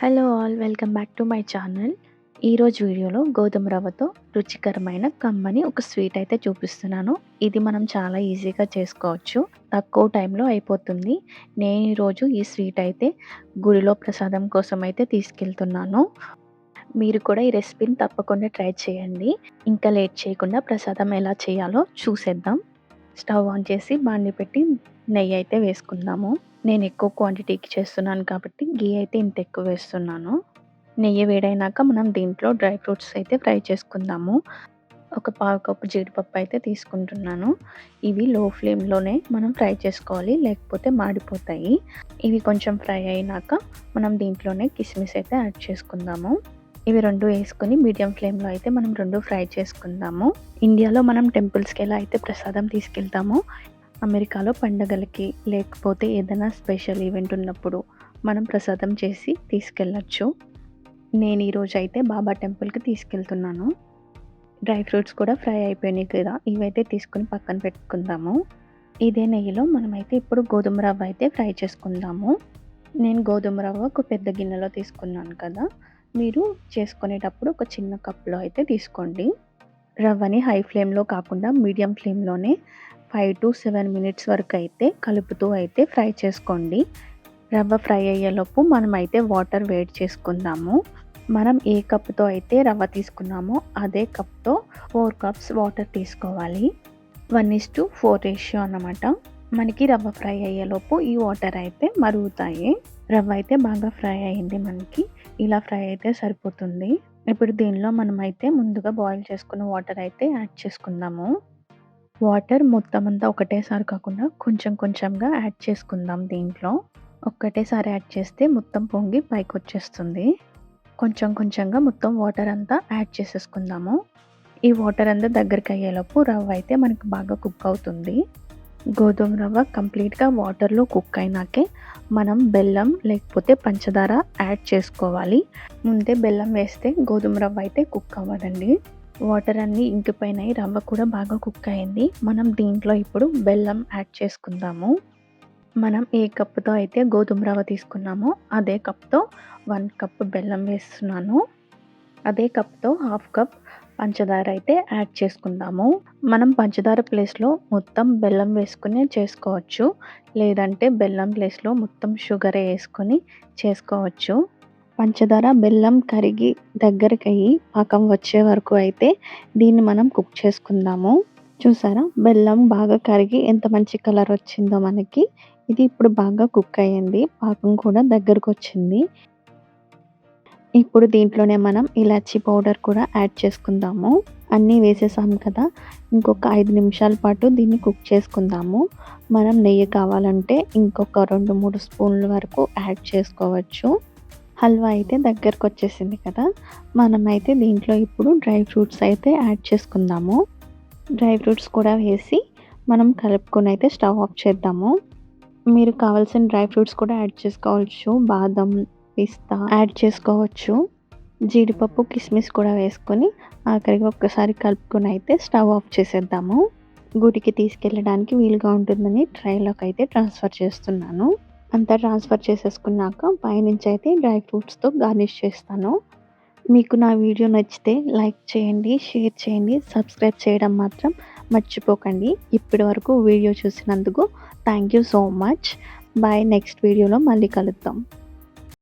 Hello all welcome back to my channel ఈరోజు వీడియోలో గోధుమ రవ్వతో రుచికరమైన కమ్మని ఒక స్వీట్ అయితే చూపిస్తున్నాను. ఇది మనం చాలా ఈజీగా చేసుకోవచ్చు. తక్కువ టైంలో అయిపోతుంది. నేను ఈరోజు ఈ స్వీట్ అయితే గుడిలో ప్రసాదం కోసం అయితే తీసుకెళ్తున్నాను. మీరు కూడా ఈ రెసిపీని తప్పకుండా ట్రై చేయండి. ఇంకా లేట్ చేయకుండా ప్రసాదం ఎలా చేయాలో చూసేద్దాం. స్టవ్ ఆన్ చేసి బాండి పెట్టి నెయ్యి అయితే వేసుకుందాము. నేను ఎక్కువ క్వాంటిటీకి చేస్తున్నాను కాబట్టి గీ అయితే ఇంత ఎక్కువ వేస్తున్నాను. నెయ్యి వేడైనాక మనం దీంట్లో డ్రై ఫ్రూట్స్ అయితే ఫ్రై చేసుకుందాము. ఒక పావు కప్పు జీడిపప్పు అయితే తీసుకుంటున్నాను. ఇవి లో ఫ్లేమ్లోనే మనం ఫ్రై చేసుకోవాలి లేకపోతే మాడిపోతాయి. ఇవి కొంచెం ఫ్రై అయినాక మనం దీంట్లోనే కిస్మిస్ అయితే యాడ్ చేసుకుందాము. ఇవి రెండు వేసుకుని మీడియం ఫ్లేమ్లో అయితే మనం రెండు ఫ్రై చేసుకుందాము. ఇండియాలో మనం టెంపుల్స్కి ఎలా అయితే ప్రసాదం తీసుకెళ్తామో అమెరికాలో పండగలకి లేకపోతే ఏదైనా స్పెషల్ ఈవెంట్ ఉన్నప్పుడు మనం ప్రసాదం చేసి తీసుకెళ్ళచ్చు. నేను ఈరోజు అయితే బాబా టెంపుల్కి తీసుకెళ్తున్నాను. డ్రై ఫ్రూట్స్ కూడా ఫ్రై అయిపోయినాయి కదా ఇవైతే తీసుకుని పక్కన పెట్టుకుందాము. ఇదే నెయ్యిలో మనమైతే ఇప్పుడు గోధుమ రవ్వ అయితే ఫ్రై చేసుకుందాము. నేను గోధుమ రవ్వ ఒక పెద్ద గిన్నెలో తీసుకున్నాను కదా మీరు చేసుకునేటప్పుడు ఒక చిన్న కప్లో అయితే తీసుకోండి. రవ్వని హై ఫ్లేమ్లో కాకుండా మీడియం ఫ్లేమ్లోనే ఫైవ్ టు సెవెన్ మినిట్స్ వరకు అయితే కలుపుతూ అయితే ఫ్రై చేసుకోండి. రవ్వ ఫ్రై అయ్యేలోపు మనం అయితే వాటర్ వేడి చేసుకుందాము. మనం ఏ కప్తో అయితే రవ్వ తీసుకున్నామో అదే కప్తో ఫోర్ కప్స్ వాటర్ తీసుకోవాలి. One is to four ratio అన్నమాట. మనకి రవ్వ ఫ్రై అయ్యేలోపు ఈ వాటర్ అయితే మరుగుతాయి. రవ్వ అయితే బాగా ఫ్రై అయింది మనకి. ఇలా ఫ్రై అయితే సరిపోతుంది. ఇప్పుడు దీనిలో మనం అయితే ముందుగా బాయిల్ చేసుకున్న వాటర్ అయితే యాడ్ చేసుకుందాము. వాటర్ మొత్తం అంతా ఒకటేసారి కాకుండా కొంచెం కొంచెంగా యాడ్ చేసుకుందాం దీంట్లో. ఒక్కటేసారి యాడ్ చేస్తే మొత్తం పొంగి పైకి వచ్చేస్తుంది కొంచెం కొంచెంగా మొత్తం వాటర్ అంతా యాడ్ చేసేసుకుందాము. ఈ వాటర్ అంతా దగ్గరికి అయ్యేలోపు రవ్వ అయితే మనకి బాగా కుక్ అవుతుంది. గోధుమ రవ్వ కంప్లీట్గా వాటర్లో కుక్ అయినాకే మనం బెల్లం లేకపోతే పంచదార యాడ్ చేసుకోవాలి. ముందే బెల్లం వేస్తే గోధుమ రవ్వ అయితే కుక్ అవ్వదండి. వాటర్ అన్నీ ఇంకిపోయినాయి రవ్వ కూడా బాగా కుక్ అయింది. మనం దీంట్లో ఇప్పుడు బెల్లం యాడ్ చేసుకుందాము. మనం ఏ కప్పుతో అయితే గోధుమ రవ్వ తీసుకున్నామో అదే కప్తో వన్ కప్ బెల్లం వేస్తున్నాను. అదే కప్తో హాఫ్ కప్ పంచదార అయితే యాడ్ చేసుకుందాము. మనం పంచదార ప్లేస్లో మొత్తం బెల్లం వేసుకునే చేసుకోవచ్చు. లేదంటే బెల్లం ప్లేస్లో మొత్తం షుగర్ వేసుకొని చేసుకోవచ్చు. పంచదార బెల్లం కరిగి దగ్గరికి అయ్యి పాకం వచ్చే వరకు అయితే దీన్ని మనం కుక్ చేసుకుందాము. చూసారా? బెల్లం బాగా కరిగి ఎంత మంచి కలర్ వచ్చిందో మనకి. ఇది ఇప్పుడు బాగా కుక్ అయ్యింది. పాకం కూడా దగ్గరకు వచ్చింది. ఇప్పుడు దీంట్లోనే మనం ఇలాచీ పౌడర్ కూడా యాడ్ చేసుకుందాము. అన్నీ వేసేసాం కదా. ఇంకొక ఐదు నిమిషాల పాటు దీన్ని కుక్ చేసుకుందాము. మనం నెయ్యి కావాలంటే ఇంకొక రెండు మూడు స్పూన్ల వరకు యాడ్ చేసుకోవచ్చు. హల్వా అయితే దగ్గరకు వచ్చేసింది కదా. మనమైతే దీంట్లో ఇప్పుడు డ్రై ఫ్రూట్స్ అయితే యాడ్ చేసుకుందాము. డ్రై ఫ్రూట్స్ కూడా వేసి మనం కలుపుకొని అయితే స్టవ్ ఆఫ్ చేద్దాము. మీరు కావాల్సిన డ్రై ఫ్రూట్స్ కూడా యాడ్ చేసుకోవచ్చు. బాదం పిస్తా యాడ్ చేసుకోవచ్చు. జీడిపప్పు కిస్మిస్ కూడా వేసుకొని ఆఖరికి ఒక్కసారి కలుపుకొని అయితే స్టవ్ ఆఫ్ చేసేద్దాము. గుడికి తీసుకెళ్ళడానికి వీలుగా ఉంటుందని ట్రైలోకి అయితే ట్రాన్స్ఫర్ చేస్తున్నాను. అంతా ట్రాన్స్ఫర్ చేసేసుకున్నాక పైనుంచి అయితే డ్రై ఫ్రూట్స్తో గార్నిష్ చేస్తాను. మీకు నా వీడియో నచ్చితే లైక్ చేయండి షేర్ చేయండి సబ్స్క్రైబ్ చేయడం మాత్రం మర్చిపోకండి. ఇప్పటి వరకు వీడియో చూసినందుకు thank you so much. Bye next వీడియోలో మళ్ళీ కలుద్దాం.